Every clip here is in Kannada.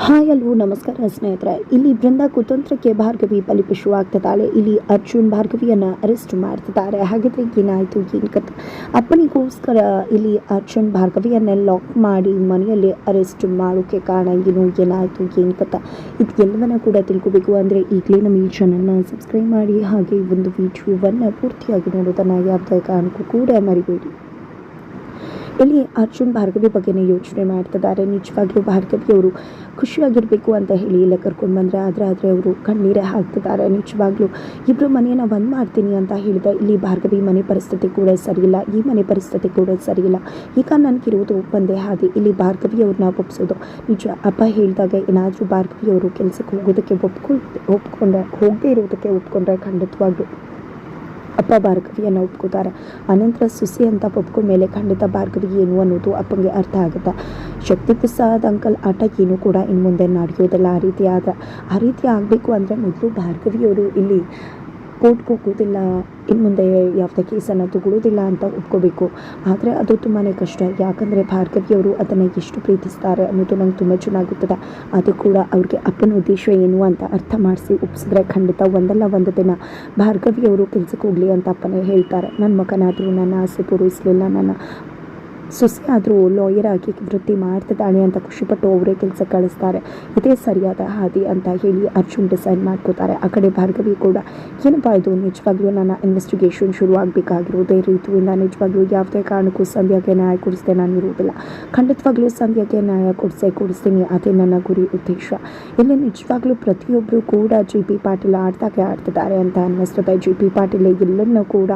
ಹಾಯ್ ಅಲ್ವೋ ನಮಸ್ಕಾರ ಸ್ನೇಹಿತರೆ. ಇಲ್ಲಿ ಬೃಂದ ಕುತಂತ್ರಕ್ಕೆ ಭಾರ್ಗವಿ ಬಲಿಪಶು ಆಗ್ತಿದ್ದಾಳೆ ಇಲ್ಲಿ ಅರ್ಜುನ್ ಭಾರ್ಗವಿಯನ್ನು ಅರೆಸ್ಟ್ ಮಾಡ್ತಿದ್ದಾರೆ. ಹಾಗಿದ್ರೆ ಏನಾಯಿತು, ಏನು ಕತೆ ಅಪ್ಪನಿಗೋಸ್ಕರ ಇಲ್ಲಿ ಅರ್ಜುನ್ ಭಾರ್ಗವಿಯನ್ನ ಲಾಕ್ ಮಾಡಿ ಮನೆಯಲ್ಲಿ ಅರೆಸ್ಟ್ ಮಾಡೋಕ್ಕೆ ಕಾರಣ ಏನು, ಏನಾಯಿತು, ಏನು ಕತೆ ಇದು ಎಲ್ಲವನ್ನ ಕೂಡ ತಿಳ್ಕೊಬೇಕು ಅಂದರೆ ಈಗಲೇ ನಮ್ಮ ಈ ಚಾನಲ್ನ ಸಬ್ಸ್ಕ್ರೈಬ್ ಮಾಡಿ. ಹಾಗೆ ಒಂದು ವಿಡಿಯೋವನ್ನು ಪೂರ್ತಿಯಾಗಿ ನೋಡೋದನ್ನು ಯಾವುದೇ ಕಾರಣಕ್ಕೂ ಕೂಡ ಮರಿಬೇಡಿ. ಇಲ್ಲಿ ಅರ್ಜುನ್ ಭಾರ್ಗವಿ ಬಗ್ಗೆನೇ ಯೋಚನೆ ಮಾಡ್ತಿದ್ದಾರೆ. ನಿಜವಾಗ್ಲೂ ಭಾರ್ಗವಿಯವರು ಖುಷಿಯಾಗಿರಬೇಕು ಅಂತ ಹೇಳಿ ಎಲ್ಲ ಕರ್ಕೊಂಡು ಬಂದರೆ ಆದರೆ ಆದರೆ ಅವರು ಕಣ್ಣೀರೇ ಹಾಕ್ತಿದ್ದಾರೆ. ನಿಜವಾಗ್ಲೂ ಇಬ್ಬರು ಮನೆಯನ್ನು ಬಂದ್ ಮಾಡ್ತೀನಿ ಅಂತ ಹೇಳಿದೆ, ಇಲ್ಲಿ ಭಾರ್ಗವಿ ಮನೆ ಪರಿಸ್ಥಿತಿ ಕೂಡ ಸರಿಯಿಲ್ಲ ಈ ಮನೆ ಪರಿಸ್ಥಿತಿ ಕೂಡ ಸರಿಯಿಲ್ಲ ಈಗ ನನಗಿರುವುದು ಒಂದೇ ಹಾದಿ, ಇಲ್ಲಿ ಭಾರ್ಗವಿ ಅವ್ರನ್ನ ಒಪ್ಸೋದು. ನಿಜ, ಅಪ್ಪ ಹೇಳಿದಾಗ ಏನಾದರೂ ಭಾರ್ಗವಿ ಅವರು ಕೆಲಸಕ್ಕೆ ಹೋಗೋದಕ್ಕೆ ಒಪ್ಕೊಳ್ ಒಪ್ಕೊಂಡ್ರೆ, ಹೋಗದೇ ಇರೋದಕ್ಕೆ ಒಪ್ಕೊಂಡ್ರೆ ಖಂಡಿತವಾಗ್ಲೂ ಅಪ್ಪ ಭಾರ್ಗವಿಯನ್ನು ಒಪ್ಕೋತಾರೆ. ಅನಂತರ ಸುಸಿ ಅಂತ ಒಪ್ಕೊಂಡ ಮೇಲೆ ಖಂಡಿತ ಭಾರ್ಗವಿ ಏನು ಅನ್ನೋದು ಅಪ್ಪಂಗೆ ಅರ್ಥ ಆಗುತ್ತೆ. ಶಕ್ತಿ ಪ್ರಸಾದ್ ಅಂಕಲ್ ಆಟ ಏನು ಕೂಡ ಇನ್ನು ಮುಂದೆ ನಡೆಯೋದಿಲ್ಲ ಆ ರೀತಿ ಆದ ಆ ರೀತಿ ಆಗಬೇಕು ಅಂದರೆ ಮೊದಲು ಭಾರ್ಗವಿಯವರು ಇಲ್ಲಿ ಕೋರ್ಟ್ಗೆ ಹೋಗೋದಿಲ್ಲ ಇನ್ನು ಮುಂದೆ ಯಾವುದೇ ಕೇಸನ್ನು ತಗೊಳ್ಳೋದಿಲ್ಲ ಅಂತ ಒಪ್ಕೋಬೇಕು. ಆದರೆ ಅದು ತುಂಬಾ ಕಷ್ಟ. ಯಾಕಂದರೆ ಭಾರ್ಗವಿಯವರು ಅದನ್ನು ಎಷ್ಟು ಪ್ರೀತಿಸ್ತಾರೆ ಅನ್ನೋದು ನಂಗೆ ತುಂಬ ಚೆನ್ನಾಗುತ್ತದೆ ಗೊತ್ತಿದೆ ಅದು ಕೂಡ ಅವ್ರಿಗೆ ಅಪ್ಪನ ಉದ್ದೇಶ ಏನು ಅಂತ ಅರ್ಥ ಮಾಡಿಸಿ ಒಪ್ಸಿದ್ರೆ ಖಂಡಿತ ಒಂದಲ್ಲ ಒಂದು ದಿನ ಭಾರ್ಗವಿಯವರು ಕೆಲಸಕ್ಕೆ ಹೋಗಲಿ ಅಂತ ಅಪ್ಪನೇ ಹೇಳ್ತಾರೆ. ನನ್ನ ಮಗನಾದರೂ ನನ್ನ ಆಸೆ ಪೂರೈಸಲಿಲ್ಲ, ನನ್ನ ಸೊಸೆ ಆದರೂ ಲಾಯರ್ ಆಗಿ ವೃತ್ತಿ ಮಾಡ್ತಿದ್ದಾಳೆ ಅಂತ ಖುಷಿಪಟ್ಟು ಅವರೇ ಕೆಲಸ ಕಳಿಸ್ತಾರೆ. ಇದೇ ಸರಿಯಾದ ಹಾದಿ ಅಂತ ಹೇಳಿ ಅರ್ಜುನ್ ಡಿಸೈಡ್ ಮಾಡ್ಕೋತಾರೆ. ಆ ಕಡೆ ಭಾರ್ಗವಿ ಕೂಡ, ಏನಪ್ಪ ಇದು? ನಿಜವಾಗ್ಲೂ ನನ್ನ ಇನ್ವೆಸ್ಟಿಗೇಷನ್ ಶುರು ಆಗಬೇಕಾಗಿರೋದೇ ರೀತಿಯಿಂದ ನಿಜವಾಗ್ಲೂ ಯಾವುದೇ ಕಾರಣಕ್ಕೂ ಸಂಧ್ಯಾಗೆ ನ್ಯಾಯ ಕೊಡಿಸ್ದೆ ನಾನು ಇರುವುದಿಲ್ಲ ಖಂಡಿತವಾಗ್ಲೂ ಸಂಧ್ಯಾಗೆ ನ್ಯಾಯ ಕೊಡಿಸೇ ಕೊಡಿಸ್ತೀನಿ. ಅದೇ ನನ್ನ ಗುರಿ ಉದ್ದೇಶ. ಇಲ್ಲಿ ನಿಜವಾಗ್ಲೂ ಪ್ರತಿಯೊಬ್ಬರು ಕೂಡ ಜಿ ಪಿ ಪಾಟೀಲ್ ಆಡ್ತಾಗೆ ಆಡ್ತಿದ್ದಾರೆ ಅಂತ ಅನ್ನಿಸ್ತದೆ. ಜಿ ಪಿ ಪಾಟೀಲ್ ಎಲ್ಲರನ್ನೂ ಕೂಡ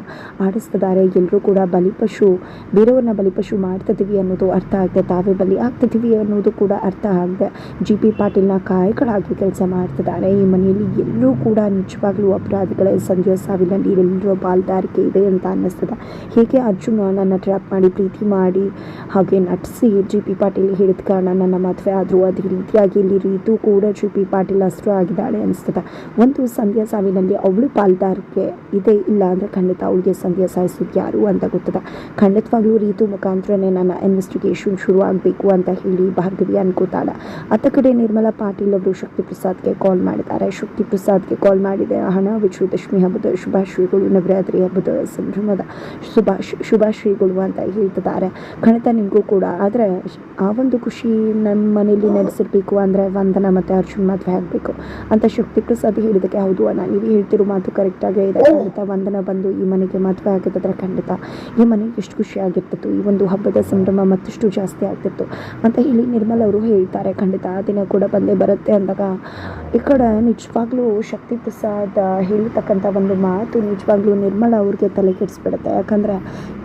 ಆಡಿಸ್ತಿದ್ದಾರೆ. ಎಲ್ಲರೂ ಕೂಡ ಬಲಿಪಶು, ಬೇರೆಯವ್ರನ್ನ ಬಲಿಪಶು ಮಾಡ್ತಿದ್ದೀವಿ ಅನ್ನೋದು ಅರ್ಥ ಆಗಿದೆ ತಾವೇ ಬಲಿ ಆಗ್ತಿದ್ದೀವಿ ಅನ್ನೋದು ಕೂಡ ಅರ್ಥ ಆಗದೆ ಜಿ ಪಿ ಪಾಟೀಲ್ನ ಕಾಯಗಳಾಗಿ ಕೆಲಸ ಮಾಡ್ತಿದ್ದಾರೆ. ಈ ಮನೆಯಲ್ಲಿ ಎಲ್ಲರೂ ಕೂಡ ನಿಜವಾಗ್ಲೂ ಅಪರಾಧಿಗಳ ಸಂಜೆ ಸಾವಿನಲ್ಲಿ ಎಲ್ಲರೂ ಪಾಲ್ದಾರಿಕೆ ಇದೆ ಅಂತ ಅನ್ನಿಸ್ತದೆ. ಹೇಗೆ ಅರ್ಜುನ ನನ್ನ ಟ್ರ್ಯಾಪ್ ಮಾಡಿ, ಪ್ರೀತಿ ಮಾಡಿ, ಹಾಗೆ ನಟಿಸಿ ಜಿ ಪಿ ಪಾಟೀಲ್ ಹೇಳಿದ ಕಾರಣ ನನ್ನ ಮದುವೆ ಆದರೂ ಅದೇ ರೀತಿಯಾಗಿ ಇಲ್ಲಿ ರೀತು ಕೂಡ ಜಿ ಪಿ ಪಾಟೀಲ್ ಅಷ್ಟು ಆಗಿದ್ದಾಳೆ ಅನಿಸ್ತದೆ ಒಂದು ಸಂಧ್ಯ ಸಾವಿನಲ್ಲಿ ಅವಳು ಪಾಲ್ದಾರಿಕೆ ಇದೆ ಇಲ್ಲ ಅಂದರೆ ಖಂಡಿತ ಅವಳಿಗೆ ಸಂಧ್ಯಾ ಸಾಯಿಸೋದು ಯಾರು ಅಂತ ಗೊತ್ತದೆ. ಖಂಡಿತವಾಗ್ಲೂ ರೀತು ಮುಖಾಂತರನೇ ನನ್ನ ಇನ್ವೆಸ್ಟಿಗೇಷನ್ ಶುರು ಆಗಬೇಕು ಅಂತ ಹೇಳಿ ಭಾರ್ಗವಿ ಅನ್ಕೋತಾಳೆ. ಅತ್ತ ಕಡೆ ನಿರ್ಮಲಾ ಪಾಟೀಲ್ ಅವರು ಶಕ್ತಿ ಪ್ರಸಾದ್ಗೆ ಕಾಲ್ ಮಾಡಿದ್ದಾರೆ. ಶಕ್ತಿ ಪ್ರಸಾದ್ಗೆ ಕಾಲ್ ಮಾಡಿದೆ ಹಣ ವಿಜಯದಶಮಿ ಹಬ್ಬದ ಶುಭಾಶಯಗಳು, ನವರಾತ್ರಿ ಹಬ್ಬದ ಸಂಭ್ರಮದ ಶುಭಾಶ್, ಶುಭಾಶಯಗಳು ಅಂತ ಹೇಳ್ತಿದ್ದಾರೆ. ಖಂಡಿತ ನಿಮಗೂ ಕೂಡ. ಆದರೆ ಆ ಒಂದು ಖುಷಿ ನಮ್ಮ ಮನೇಲಿ ನಡೆಸಿರ್ಬೇಕು ಅಂದರೆ ವಂದನ ಮತ್ತು ಅರ್ಜುನ್ ಮದುವೆ ಆಗಬೇಕು ಅಂತ ಶಕ್ತಿ ಪ್ರಸಾದ್ ಹೇಳಿದಕ್ಕೆ ಹೌದು ಅಣ್ಣ. ನೀವು ಹೇಳ್ತಿರೋ ಮಾತು ಕರೆಕ್ಟಾಗೇ ಇದೆ. ಖಂಡಿತ ವಂದನ ಬಂದು ಈ ಮನೆಗೆ ಮದುವೆ ಆಗಿದ್ರೆ ಖಂಡಿತ. ಈ ಮನೆಗೆ ಎಷ್ಟು ಖುಷಿ ಈ ಒಂದು ಹಬ್ಬದ ಸಂಭ್ರಮ ಮತ್ತಷ್ಟು ಜಾಸ್ತಿ ಆಗ್ತಿತ್ತು. ಅಂತ ಹೇಳಿ ನಿರ್ಮಲ್ ಅವರು ಹೇಳ್ತಾರೆ. ಖಂಡಿತ ಆ ದಿನ ಕೂಡ ಬಂದೇ ಬರುತ್ತೆ ಅಂದಾಗ ಈ ಕಡೆ ನಿಜವಾಗ್ಲೂ ಶಕ್ತಿ ಪ್ರಸಾದ್ ಹೇಳಿರ್ತಕ್ಕಂಥ ಒಂದು ಮಾತು ನಿಜವಾಗ್ಲೂ ನಿರ್ಮಲ ಅವ್ರಿಗೆ ತಲೆ ಕೆಡಿಸ್ಬಿಡುತ್ತೆ. ಯಾಕಂದರೆ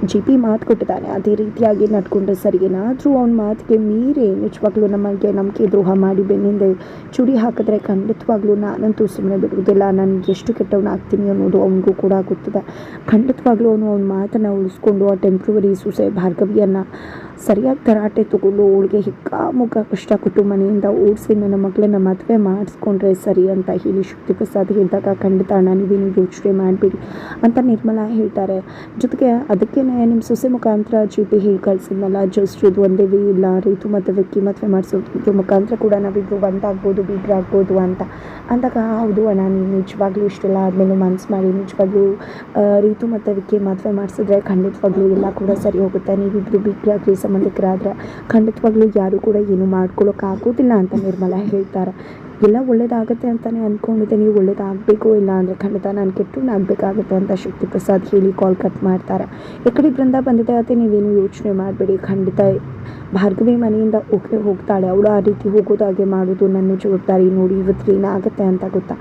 ಜಿ ಪಿ ಮಾತು ಕೊಟ್ಟಿದ್ದಾನೆ. ಅದೇ ರೀತಿಯಾಗಿ ನಡ್ಕೊಂಡ್ರೆ ಸರಿ. ಏನಾದರೂ ಅವ್ನ ಮಾತಿಗೆ ಮೀರಿ ನಿಜವಾಗ್ಲೂ ನಮಗೆ ನಂಬಿಕೆ ದ್ರೋಹ ಮಾಡಿ ಬೆನ್ನಿಂದ ಚುಡಿ ಹಾಕಿದ್ರೆ ಖಂಡಿತವಾಗ್ಲೂ ನಾನಂತೂ ಸುಮ್ಮನೆ ಬಿಡುವುದಿಲ್ಲ. ನಾನು ಎಷ್ಟು ಕೆಟ್ಟವನಾಗ್ತೀನಿ ಅನ್ನೋದು ಅವನಿಗೂ ಕೂಡ ಗೊತ್ತಿದೆ. ಖಂಡಿತವಾಗ್ಲೂ ಅವನು ಅವ್ನ ಮಾತನ್ನು ಉಳಿಸ್ಕೊಂಡು ಆ ಟೆಂಪ್ರವರಿ ಸೊಸೆ ಭಾರ್ಗವಿಯನ್ನು ಸರಿಯಾಗಿ ತರಾಟೆ ತಗೊಂಡು ಅವಳಿಗೆ ಹಿಕ್ಕಾಮುಖ ಕಷ್ಟ ಕೊಟ್ಟು ಮನೆಯಿಂದ ಓಡಿಸಿ ನನ್ನ ಮಗಳನ್ನ ಮದುವೆ ಮಾಡಿಸ್ಕೊಂಡ್ರೆ ಸರಿ ಅಂತ ಹೇಳಿ ಶಕ್ತಿ ಪ್ರಸಾದ್ ಹೇಳಿದಾಗ, ಖಂಡಿತ ನೀವೇನು ಯೋಚನೆ ಮಾಡಬೇಡಿ ಅಂತ ನಿರ್ಮಲಾ ಹೇಳ್ತಾರೆ. ಜೊತೆಗೆ ಅದಕ್ಕೇ ನಿಮ್ಮ ಸೊಸೆ ಮುಖಾಂತರ ಪಿ ಹೇಳಿ ಕಳ್ಸಿದ್ನಲ್ಲ ಜಸ್ಟ್ ಇದು ಒಂದೇ ವಿ ಇಲ್ಲ, ರೀತು ಮತ್ತು ವಿಕ್ಕಿ ಮದುವೆ ಮಾಡಿಸೋದು ಮುಖಾಂತರ ಕೂಡ ನಾವಿಬ್ರು ಒಂದಾಗ್ಬೋದು ಬಿಗ್ರಾಗ್ಬೋದು ಅಂತ. ಅಂದಾಗ, ಹೌದು ಅಣ್ಣ, ನೀವು ನಿಜವಾಗ್ಲೂ ಇಷ್ಟೆಲ್ಲ ಆದಮೇಲೆ ಮನ್ಸು ಮಾಡಿ, ನಿಜವಾಗ್ಲೂ ರೀತು ಮತ್ತು ವಿಕ್ಕಿ ಮದುವೆ ಮಾಡಿಸಿದ್ರೆ ಖಂಡಿತವಾಗ್ಲೂ ಎಲ್ಲ ಕೂಡ ಸರಿ ಹೋಗುತ್ತೆ. ನೀವಿಬ್ಬರು ಬಿಗ್ರಾಗ್ಲಿ ಸಂಬಂಧಿಕರಾದರೆ ಖಂಡಿತವಾಗ್ಲೂ ಯಾರು ಕೂಡ ಏನು ಮಾಡ್ಕೊಳ್ಳೋಕ್ಕಾಗೋದಿಲ್ಲ ಅಂತ ನಿರ್ಮಲ ಹೇಳ್ತಾರೆ. ಎಲ್ಲ ಒಳ್ಳೇದಾಗುತ್ತೆ ಅಂತಲೇ ನೀವು ಒಳ್ಳೇದಾಗಬೇಕು, ಇಲ್ಲ ಅಂದರೆ ಖಂಡಿತ ನಾನು ಕೆಟ್ಟವನಾಗಬೇಕಾಗುತ್ತೆ ಅಂತ ಶಕ್ತಿ ಪ್ರಸಾದ್ ಹೇಳಿ ಕಾಲ್ ಕಟ್ ಮಾಡ್ತಾರೆ. ಈ ಕಡೆ ಬೃಂದ ಬಂದಿದೆ ಅತ್ತೆ, ನೀವೇನು ಯೋಚನೆ ಮಾಡಬೇಡಿ. ಖಂಡಿತ ಭಾರ್ಗವಿ ಮನೆಯಿಂದ ಹೋಗೇ ಹೋಗ್ತಾಳೆ. ಅವಳು ಆ ರೀತಿ ಹೋಗೋದಾಗೆ ಮಾಡೋದು ನನ್ನ ಜವಾಬ್ದಾರಿ. ನೋಡಿ, ಇವತ್ತು ಏನಾಗುತ್ತೆ ಅಂತ ಗೊತ್ತಾ?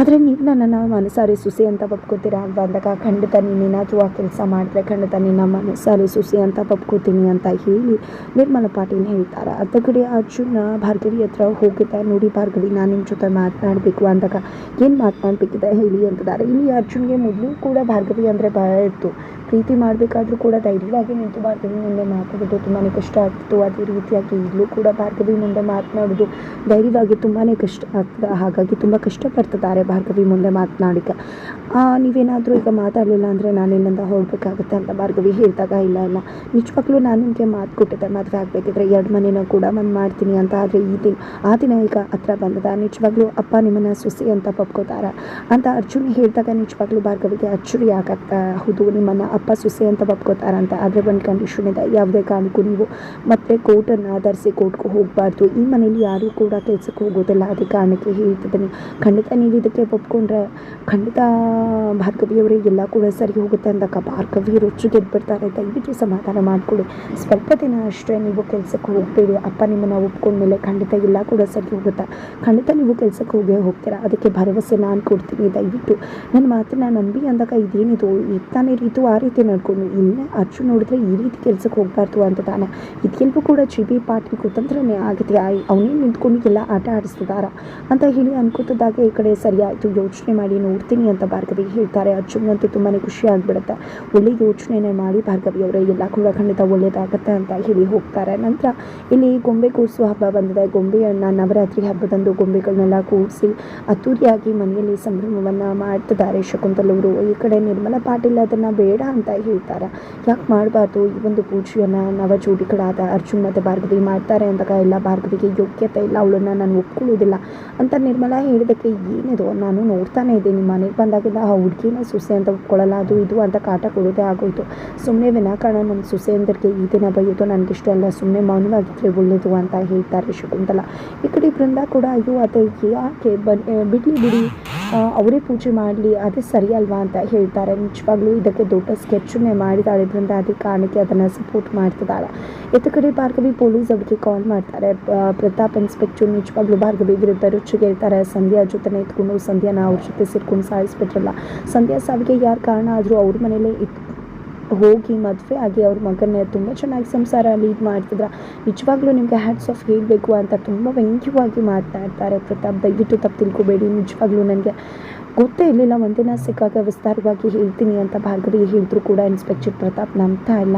ಆದರೆ ನೀವು ನನ್ನನ್ನು ಮನಸಾರಿ ಸುಸಿ ಅಂತ ಬಬ್ಕೋತೀರಾ ಅಂದಾಗ ಖಂಡಿತ ನೀನೇನಾದರೂ ಆ ಕೆಲಸ ಮಾಡಿದ್ರೆ ಖಂಡಿತ ನಿನ್ನ ಮನಸಾರಿ ಸುಸಿ ಅಂತ ಪಪ್ಕೋತೀನಿ ಅಂತ ಹೇಳಿ ನಿರ್ಮಲ ಪಾಟೀಲ್ ಹೇಳ್ತಾರೆ. ಕಡೆ ಅರ್ಜುನ ಭಾರ್ಗವಿ ಹತ್ರ ಹೋಗಿದ್ದೆ, ನೋಡಿ ಭಾರ್ಗವಿ, ನಾನು ನಿಮ್ಮ ಜೊತೆ ಮಾತನಾಡಬೇಕು ಅಂದಾಗ ಏನು ಮಾತನಾಡಬೇಕಿದೆ ಹೇಳಿ ಅಂತಿದ್ದಾರೆ ಇಲ್ಲಿ ಅರ್ಜುನ್ಗೆ ಮೊದಲು ಕೂಡ ಭಾರ್ಗವಿ ಅಂದರೆ ಭಯ ಇತ್ತು. ಪ್ರೀತಿ ಮಾಡಬೇಕಾದ್ರೂ ಕೂಡ ಧೈರ್ಯವಾಗಿ ನಿಂತು ಭಾರ್ಗವಿ ಮುಂದೆ ಮಾತಾಡೋದು ತುಂಬಾ ಕಷ್ಟ ಆಗ್ತಿತ್ತು. ಅದೇ ರೀತಿಯಾಗಿ ಈಗಲೂ ಕೂಡ ಭಾರ್ಗವಿ ಮುಂದೆ ಮಾತನಾಡೋದು ಧೈರ್ಯವಾಗಿ ತುಂಬಾ ಕಷ್ಟ ಆಗ್ತದೆ. ಹಾಗಾಗಿ ತುಂಬ ಕಷ್ಟಪಡ್ತಿದ್ದಾರೆ ಭಾರ್ಗವಿ ಮುಂದೆ ಮಾತನಾಡಿಕ ನೀವೇನಾದರೂ ಈಗ ಮಾತಾಡಲಿಲ್ಲ ಅಂದರೆ ನಾನು ಇಲ್ಲಿಂದ ಹೋಗಬೇಕಾಗುತ್ತೆ ಅಂತ ಭಾರ್ಗವಿ ಹೇಳಿದಾಗ, ಇಲ್ಲ ಇಲ್ಲ. ನಿಜವಾಗ್ಲೂ ನಾನು ನಿಮಗೆ ಮಾತು ಕೊಟ್ಟಿದ್ದೆ, ಮದುವೆ ಆಗಬೇಕಿದ್ರೆ ಎರಡು ಮನೆನೂ ಕೂಡ ಒಂದು ಮಾಡ್ತೀನಿ ಅಂತ. ಆದರೆ ಈ ದಿನ, ಆ ದಿನ ಈಗ ಹತ್ರ ಬಂದದ. ನಿಜವಾಗ್ಲೂ ಅಪ್ಪ ನಿಮ್ಮನ್ನು ಸುಸಿ ಅಂತ ಪಪ್ಕೋತಾರ ಅಂತ ಅರ್ಜುನ್ ಹೇಳಿದಾಗ ನಿಜವಾಗ್ಲೂ ಭಾರ್ಗವಿಗೆ ಅಚ್ಚುರಿ ಆಗತ್ತೆ? ಹೌದು, ನಿಮ್ಮನ್ನು ಅಪ್ಪ ಸುಸಿ ಅಂತ ಒಪ್ಕೋತಾರಂತ ಆದರೆ ಒಂದು ಕಂಡೀಷನ್ ಇದೆ. ಯಾವುದೇ ಕಾರಣಕ್ಕೂ ನೀವು ಮತ್ತೆ ಕೋರ್ಟನ್ನು ಆಧರಿಸಿ ಕೋರ್ಟ್ಗೆ ಹೋಗಬಾರ್ದು. ಈ ಮನೇಲಿ ಯಾರೂ ಕೂಡ ಕೆಲಸಕ್ಕೆ ಹೋಗೋದಿಲ್ಲ. ಅದೇ ಕಾರಣಕ್ಕೆ ಹೇಳ್ತಿದ್ದೀನಿ. ಖಂಡಿತ ನೀವು ಇದಕ್ಕೆ ಒಪ್ಕೊಂಡ್ರೆ ಖಂಡಿತ ಭಾರ್ಗವಿಯವರೇ, ಎಲ್ಲ ಕೂಡ ಸರಿ ಹೋಗುತ್ತೆ ಅಂದಾಗ ಭಾರ್ಗವಿ ರುಚಿ ಗೆದ್ಬಿಡ್ತಾರೆ ದಯವಿಟ್ಟು ಸಮಾಧಾನ ಮಾಡಿಕೊಳ್ಳಿ. ಸ್ವಲ್ಪ ದಿನ ಅಷ್ಟೇ ನೀವು ಕೆಲಸಕ್ಕೆ ಹೋಗಬೇಡಿ ಅಪ್ಪ ನಿಮ್ಮನ್ನು ಒಪ್ಕೊಂಡ್ಮೇಲೆ ಖಂಡಿತ ಎಲ್ಲ ಕೂಡ ಸರಿ ಹೋಗುತ್ತೆ. ಖಂಡಿತ ನೀವು ಕೆಲಸಕ್ಕೆ ಹೋಗೇ ಹೋಗ್ತೀರಾ. ಅದಕ್ಕೆ ಭರವಸೆ ನಾನು ಕೊಡ್ತೀನಿ. ದಯವಿಟ್ಟು ನನ್ನ ಮಾತನ್ನ ನಂಬಿ ಅಂದಾಗ ಇದೇನಿದು? ತಾನೇ ರೀತು ಆ ರೀತಿ ನಡ್ಕೊಂಡು ಇಲ್ಲೇ ಅರ್ಜುನ್ ನೋಡಿದ್ರೆ ಈ ರೀತಿ ಕೆಲಸಕ್ಕೆ ಹೋಗಬಾರ್ದು ಅಂತ ತಾನೆ. ಇದೆಲ್ಲವೂ ಕೂಡ ಜಿ ಬಿ ಪಾಟೀಲ್ ಕುತಂತ್ರನೇ ಆಗಿದೆ. ಅವನೇ ನಿಂತ್ಕೊಂಡು ಎಲ್ಲ ಆಟ ಆಡಿಸ್ತಿದಾರ? ಅಂತ ಹೇಳಿ ಅನ್ಕೋತಿದ್ದಾಗ ಈ ಕಡೆ ಸರಿಯಾಯಿತು ಯೋಚನೆ ಮಾಡಿ ನೋಡ್ತೀನಿ ಅಂತ ಭಾರ್ಗವಿ ಹೇಳ್ತಾರೆ ಅರ್ಜುನ್ಗಂತೂ ತುಂಬಾ ಖುಷಿ ಆಗಿಬಿಡುತ್ತೆ. ಒಳ್ಳೆ ಯೋಚನೆನೇ ಮಾಡಿ ಭಾರ್ಗವಿ ಅವರೇ, ಎಲ್ಲ ಕೂಡ ಖಂಡಿತ ಒಳ್ಳೇದಾಗತ್ತೆ ಅಂತ ಹೇಳಿ ಹೋಗ್ತಾರೆ. ನಂತರ ಇಲ್ಲಿ ಗೊಂಬೆ ಕೂರಿಸುವ ಹಬ್ಬ ಬಂದಿದೆ. ಗೊಂಬೆಯನ್ನು ನವರಾತ್ರಿ ಹಬ್ಬದಂದು ಗೊಂಬೆಗಳನ್ನೆಲ್ಲ ಕೂರಿಸಿ ಅದ್ದೂರಿಯಾಗಿ ಮನೆಯಲ್ಲಿ ಸಂಭ್ರಮವನ್ನು ಮಾಡ್ತಿದ್ದಾರೆ ಶಕುಂತಲವರು ಈ ಕಡೆ ನಿರ್ಮಲ ಪಾಟೀಲ್ ಅದನ್ನು ಬೇಡ ಅಂತ ಹೇಳ್ತಾರೆ. ಯಾಕೆ ಮಾಡಬಾರ್ದು? ಈ ಒಂದು ಪೂಜೆಯನ್ನು ನವ ಜೋಡಿಗಳಾದ ಅರ್ಜುನ್ ಮತ್ತು ಭಾರ್ಗವಿ ಮಾಡ್ತಾರೆ ಅಂದಾಗ ಎಲ್ಲ ಭಾರ್ಗವಿಗೆ ಯೋಗ್ಯತೆ ಇಲ್ಲ, ಅವಳನ್ನು ನಾನು ಒಪ್ಕೊಳ್ಳೋದಿಲ್ಲ ಅಂತ ನಿರ್ಮಲ ಹೇಳಿದಕ್ಕೆ ಏನಿದು? ನಾನು ನೋಡ್ತಾನೆ ಇದ್ದೀನಿ. ಮನೆಗೆ ಬಂದಾಗಿಂದ ಆ ಹುಡುಗಿನ ಸೊಸೆ ಅಂತ ಒಪ್ಕೊಳ್ಳಲ್ಲ ಅದು ಇದು ಅಂತ ಕಾಟ ಕೊಡೋದೇ ಆಗೋಯ್ತು. ಸುಮ್ಮನೆ ವಿನಾಕಾರಣ ನನ್ನ ಸೊಸೆಯಂದರಿಗೆ ಈ ದಿನ ಬೈಯೋದು ನನಗಿಷ್ಟ ಅಲ್ಲ ಸುಮ್ಮನೆ ಮೌನವಾಗಿದ್ದರೆ ಒಳ್ಳೆಯದು ಅಂತ ಹೇಳ್ತಾರೆ ಶಕುಂತಲ. ಈ ಕಡೆ ಬೃಂದ ಕೂಡ, ಅಯ್ಯೋ, ಅದೇ, ಯಾಕೆ ಬನ್ ಬಿಡಲಿ ಬಿಡಿ. ಅವರೇ ಪೂಜೆ ಮಾಡಲಿ, ಅದೇ ಸರಿ ಅಲ್ವಾ ಅಂತ ಹೇಳ್ತಾರೆ. ನಿಜವಾಗ್ಲೂ ಇದಕ್ಕೆ ದೊಡ್ಡ ಸ್ಕೆಚ್ಚನ್ನೇ ಮಾಡಿದಾಳೆ. ಇದರಿಂದ ಅದೇ ಕಾರಣಕ್ಕೆ ಅದನ್ನು ಸಪೋರ್ಟ್ ಮಾಡ್ತಿದ್ದಾಳೆ. ಇತ್ತ ಕಡೆ ಭಾರ್ಗವಿ ಪೊಲೀಸ್ ಅವರಿಗೆ ಕಾಲ್ ಮಾಡ್ತಾರೆ. ಪ್ರತಾಪ್ ಇನ್ಸ್ಪೆಕ್ಟರ್ ನಿಜವಾಗ್ಲೂ ಭಾರ್ಗವಿ ವಿರುದ್ಧ ರುಚಿಗೆ ಹೇಳ್ತಾರೆ ಸಂಧ್ಯಾ ಜೊತೆನೇ ಎತ್ಕೊಂಡು ಸಂಧ್ಯಾನ ಅವ್ರ ಜೊತೆ ಸೇರ್ಕೊಂಡು ಸಾಯಿಸ್ಬಿಟ್ರಲ್ಲ. ಸಂಧ್ಯಾ ಸಾವಿಗೆ ಯಾರು ಕಾರಣ ಆದರೂ ಅವ್ರ ಮನೇಲೇ ಇತ್ತು ಹೋಗಿ ಮದುವೆ ಆಗಿ ಅವ್ರ ಮಗನೇ ತುಂಬ ಚೆನ್ನಾಗಿ ಸಂಸಾರ ಲೀಡ್ ಮಾಡ್ತಿದ್ರ. ನಿಜವಾಗ್ಲೂ ನಿಮಗೆ ಹ್ಯಾಟ್ಸ್ ಆಫ್ ಹೇಳಬೇಕು ಅಂತ ತುಂಬ ವ್ಯಂಗ್ಯವಾಗಿ ಮಾತಾಡ್ತಾರೆ ಪ್ರತಾಪ್. ದಯವಿಟ್ಟು ತಪ್ಪು ತಿಳ್ಕೊಬೇಡಿ. ನಿಜವಾಗ್ಲೂ ನನಗೆ ಗೊತ್ತೇ ಇರಲಿಲ್ಲ, ಒಂದಿನ ಸಿಕ್ಕಾಗ ವಿಸ್ತಾರವಾಗಿ ಹೇಳ್ತೀನಿ ಅಂತ ಭಾರ್ಗವಿ ಹೇಳಿದ್ರು ಕೂಡ ಇನ್ಸ್ಪೆಕ್ಟರ್ ಪ್ರತಾಪ್ ನಂಬ್ತಾ ಇಲ್ಲ.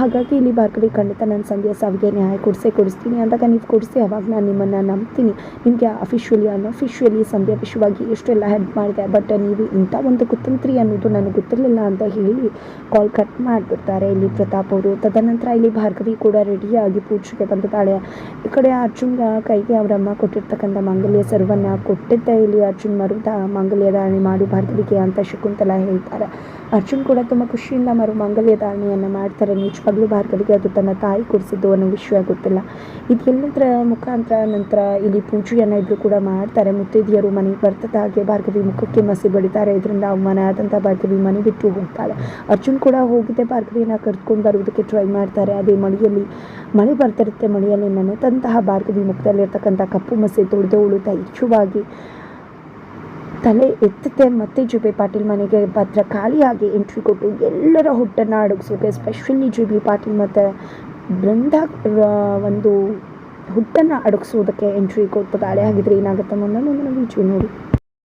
ಹಾಗಾಗಿ ಇಲ್ಲಿ ಭಾರ್ಗವಿ ಖಂಡಿತ ನನ್ನ ಸಂಧ್ಯಾ ಸಾವಿಗೆ ನ್ಯಾಯ ಕೊಡಿಸೇ ಕೊಡಿಸ್ತೀನಿ ಅಂದಾಗ ನೀವು ಕೊಡಿಸಿ, ಅವಾಗ ನಾನು ನಿಮ್ಮನ್ನು ನಂಬ್ತೀನಿ. ನಿಮಗೆ ಅಫಿಷಿಯಲಿ ಅನ್ಅಫಿಷಿಯಲಿ ಸಂಧ್ಯಾ ವಿಷಯವಾಗಿ ಎಷ್ಟೆಲ್ಲ ಹೆಲ್ಪ್ ಮಾಡಿದೆ ಬಟ್ ನೀವು ಇಂಥ ಒಂದು ಕುತಂತ್ರಿ ಅನ್ನೋದು ನನಗೆ ಗೊತ್ತಿರಲಿಲ್ಲ ಅಂತ ಹೇಳಿ ಕಾಲ್ ಕಟ್ ಮಾಡಿಬಿಡ್ತಾರೆ ಇಲ್ಲಿ ಪ್ರತಾಪ್ ಅವರು. ತದನಂತರ ಇಲ್ಲಿ ಭಾರ್ಗವಿ ಕೂಡ ರೆಡಿಯಾಗಿ ಪೂಜೆಗೆ ಬಂದಿದ್ದಾಳೆ. ಈ ಕಡೆ ಅರ್ಜುನ್ ಕೈಗೆ ಅವರಮ್ಮ ಕೊಟ್ಟಿರ್ತಕ್ಕಂಥ ಮಂಗಲ್ಯ ಸರ್ವನ್ನ ಕೊಟ್ಟಿದ್ದ ಇಲ್ಲಿ. ಅರ್ಜುನ್ ಮರುದ ಮಂಗಲ್ಯ ಧಾರಣೆ ಮಾಡು, ಭಾರ್ಗವಿಗೆ ಅಂತ ಶಕುಂತಲ ಹೇಳ್ತಾರೆ. ಅರ್ಜುನ್ ಕೂಡ ತುಂಬ ಖುಷಿಯಿಂದ ಮರು ಮಂಗಲ್ಯ ಧಾರಣೆಯನ್ನು ಮಾಡ್ತಾರೆ. ನಿಜವಾಗ್ಲೂ ಭಾರ್ಗವಿಗೆ ಅದು ತನ್ನ ತಾಯಿ ಕೊಡಿಸಿದ್ದು ಅನ್ನೋ ವಿಷಯ ಗೊತ್ತಿಲ್ಲ. ಇದೆಲ್ಲದರ ಮುಖಾಂತರ ನಂತರ ಇಲ್ಲಿ ಪೂಜೆಯನ್ನು ಇಬ್ಬರು ಕೂಡ ಮಾಡ್ತಾರೆ. ಮುತ್ತೈದೆಯರು ಮನೆಗೆ ಬರ್ತದ ಹಾಗೆ ಭಾರ್ಗವಿ ಮುಖಕ್ಕೆ ಮಸಿ ಬಡಿತಾರೆ. ಇದರಿಂದ ಅವಮಾನ ಆದಂಥ ಭಾರ್ಗವಿ ಮನೆ ಬಿಟ್ಟು ಹೋಗ್ತಾಳೆ. ಅರ್ಜುನ್ ಕೂಡ ಹೋಗಿದ್ದೆ ಭಾರ್ಗವಿಯನ್ನು ಕರ್ಕೊಂಡು ಬರುವುದಕ್ಕೆ ಟ್ರೈ ಮಾಡ್ತಾರೆ. ಅದೇ ಮಳೆಯಲ್ಲಿ ಮಳೆ ಬರ್ತಿರುತ್ತೆ ಮಳೆಯಲ್ಲಿ ನೆನೆದಂತಹ ಭಾರ್ಗವಿ ಮುಖದಲ್ಲಿರ್ತಕ್ಕಂಥ ಕಪ್ಪು ಮಸಿ ತೊಳೆದು ತೊಳೆದವಳು ಧೈರ್ಯವಾಗಿ ತಲೆ ಎತ್ತುತ್ತೆ ಮತ್ತೆ ಜುಬೆ ಪಾಟೀಲ್ ಮನೆಗೆ ಭದ್ರ ಖಾಲಿಯಾಗಿ ಎಂಟ್ರಿ ಕೊಟ್ಟು ಎಲ್ಲರ ಹುಟ್ಟನ್ನು ಅಡಗಿಸೋಕೆ ಸ್ಪೆಷಲಿ ಜುಬಿ ಪಾಟೀಲ್ ಮತ್ತು ಬೃಂದ ಒಂದು ಹುಟ್ಟನ್ನು ಅಡಗಿಸೋದಕ್ಕೆ ಎಂಟ್ರಿ ಕೊಡ್ತದಾಳೆ ಹಾಗಿದ್ರೆ ಏನಾಗುತ್ತೆ? ಮುಂದೆ ವಿಡಿಯೋ ನೋಡಿ.